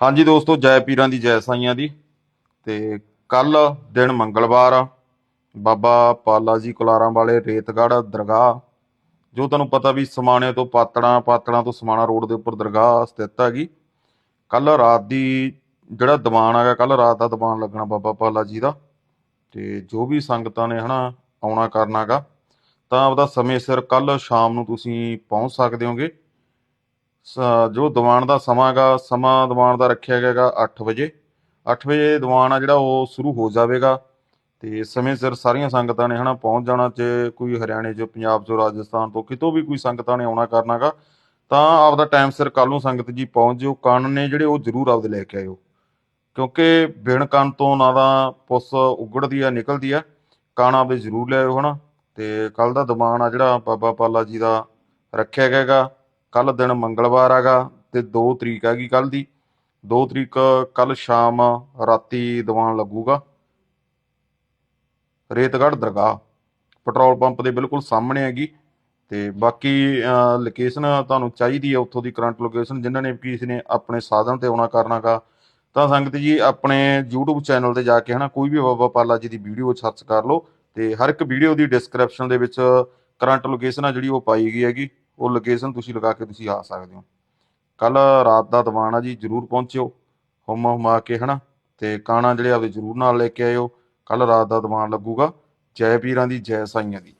ਹਾਂਜੀ ਦੋਸਤੋ, ਜੈ ਪੀਰਾਂ ਦੀ, ਜੈ ਸਾਈਆਂ ਦੀ। ਤੇ ਕੱਲ ਦਿਨ ਮੰਗਲਵਾਰ ਆ। ਬਾਬਾ ਪਾਲਾ ਜੀ ਕੁਲਾਰਾਂ ਵਾਲੇ ਰੇਤਗੜ੍ਹ ਦਰਗਾਹ, ਜੋ ਤੁਹਾਨੂੰ ਪਤਾ ਵੀ ਸਮਾਣੇ ਤੋਂ ਪਾਤੜਾਂ ਪਾਤੜਾਂ ਤੋਂ ਸਮਾਣਾ ਰੋਡ ਦੇ ਉੱਪਰ ਦਰਗਾਹ ਸਥਿਤ ਹੈਗੀ। ਕੱਲ ਰਾਤ ਦੀ ਜਿਹੜਾ ਦੀਵਾਨ ਹੈਗਾ, ਕੱਲ ਰਾਤ ਦਾ ਦੀਵਾਨ ਲੱਗਣਾ ਬਾਬਾ ਪਾਲਾ ਜੀ ਦਾ। ਤੇ ਜੋ ਵੀ ਸੰਗਤਾਂ ਨੇ ਹਨਾ, ਆਉਣਾ ਕਰਨਾਗਾ ਤਾਂ ਆਪਦਾ ਸਮੇਂ ਸਿਰ ਕੱਲ ਸ਼ਾਮ ਨੂੰ ਤੁਸੀਂ ਪਹੁੰਚ ਸਕਦੇ ਹੋਗੇ। ਜੋ ਦੀਵਾਨ ਦਾ ਸਮਾਂ ਗਾ ਸਮਾਂ ਦੀਵਾਨ ਦਾ ਰੱਖਿਆ ਗਿਆ ਗਾ 8 ਵਜੇ। 8 ਵਜੇ ਦੀਵਾਨ ਆ ਜਿਹੜਾ, ਉਹ ਸ਼ੁਰੂ ਹੋ ਜਾਵੇਗਾ। ਤੇ ਸਮੇਂ ਸਿਰ ਸਾਰੀਆਂ ਸੰਗਤਾਂ ਨੇ ਹਨਾ, ਪਹੁੰਚ ਜਾਣਾ ਚ ਕੋਈ ਹਰਿਆਣੇ ਚ, ਪੰਜਾਬ ਚੋਂ, ਰਾਜਸਥਾਨ ਤੋਂ ਕਿਤੋਂ ਵੀ ਕੋਈ ਸੰਗਤਾਂ ਨੇ ਆਉਣਾ ਕਰਨਾਗਾ ਤਾਂ ਆਪਦਾ ਟਾਈਮ ਸਿਰ ਕੱਲ ਨੂੰ ਸੰਗਤ ਜੀ ਪਹੁੰਚ ਜਿਓ। ਕੰਨ ਨੇ ਜਿਹੜੇ, ਉਹ ਜ਼ਰੂਰ ਆਪਦੇ ਲੈ ਕੇ ਆਇਓ। ਕਿਉਂਕਿ ਬਿਨ ਕੰਨ ਤੋਂ ਨਾ ਤਾਂ ਪੁੱਸ ਉਗੜਦੀ ਆ, ਨਿਕਲਦੀ ਆ। ਕਾਣਾ ਵੀ ਜ਼ਰੂਰ ਲੈ ਲਿਆਇਓ ਹਨਾ। ਤੇ ਕੱਲ ਦਾ ਦੀਵਾਨ ਆ ਜਿਹੜਾ, ਬਾਬਾ ਪਾਲਾ ਜੀ ਦਾ ਰੱਖਿਆ ਗਿਆ ਗਾ ਕੱਲ ਦਿਨ ਮੰਗਲਵਾਰ ਹੈਗਾ ਤੇ 2 ਤਰੀਕ ਹੈਗੀ ਕੱਲ ਦੀ। 2 ਤਰੀਕ ਕੱਲ ਸ਼ਾਮ ਰਾਤੀ ਦੀਵਾਨ ਲੱਗੂਗਾ। ਰੇਤਗੜ੍ਹ ਦਰਗਾਹ, ਪੈਟਰੋਲ ਪੰਪ ਦੇ ਬਿਲਕੁਲ ਸਾਹਮਣੇ ਹੈਗੀ ਤੇ ਬਾਕੀ ਲੋਕੇਸ਼ਨ ਤੁਹਾਨੂੰ ਚਾਹੀਦੀ ਹੈ ਉੱਥੋਂ ਦੀ ਕਰੰਟ ਲੋਕੇਸ਼ਨ ਜਿਨ੍ਹਾਂ ਨੇ ਵੀ ਕਿਸੇ ਨੇ ਆਪਣੇ ਸਾਧਨ ਤੇ ਆਉਣਾ ਕਰਨਾਗਾ ਤਾਂ ਸੰਗਤ ਜੀ, ਆਪਣੇ YouTube ਚੈਨਲ ਤੇ ਜਾ ਕੇ ਹਨਾ, ਕੋਈ ਵੀ ਬਾਬਾ ਪਾਲਾ ਜੀ ਦੀ ਵੀਡੀਓ ਸਰਚ ਕਰ ਲਓ ਤੇ ਹਰ ਇੱਕ ਵੀਡੀਓ ਦੀ ਡਿਸਕ੍ਰਿਪਸ਼ਨ ਦੇ ਵਿੱਚ ਕਰੰਟ ਲੋਕੇਸ਼ਨ ਆ ਜਿਹੜੀ ਉਹ ਪਾਈ ਗਈ ਹੈਗੀ। ਉਹ ਲੋਕੇਸ਼ਨ ਤੁਸੀਂ ਲਗਾ ਕੇ ਤੁਸੀਂ ਆ ਸਕਦੇ ਹੋ। ਕੱਲ ਰਾਤ ਦਾ ਦੀਵਾਨ ਆ ਜੀ, ਜਰੂਰ ਪਹੁੰਚਿਓ। ਹੁਮਾ ਹੁਮਾ ਕੇ, ਹਨਾ? ਤੇ ਕਾਣਾ ਜਿਹੜੇ ਆਪਦੇ ਜਰੂਰ ਨਾਲ ਲੈ ਕੇ ਆਇਓ। ਕੱਲ ਰਾਤ ਦਾ ਦੀਵਾਨ ਲੱਗੂਗਾ। ਜੈ ਪੀਰਾਂ ਦੀ ਜੈ ਸਾਈਆਂ ਦੀ।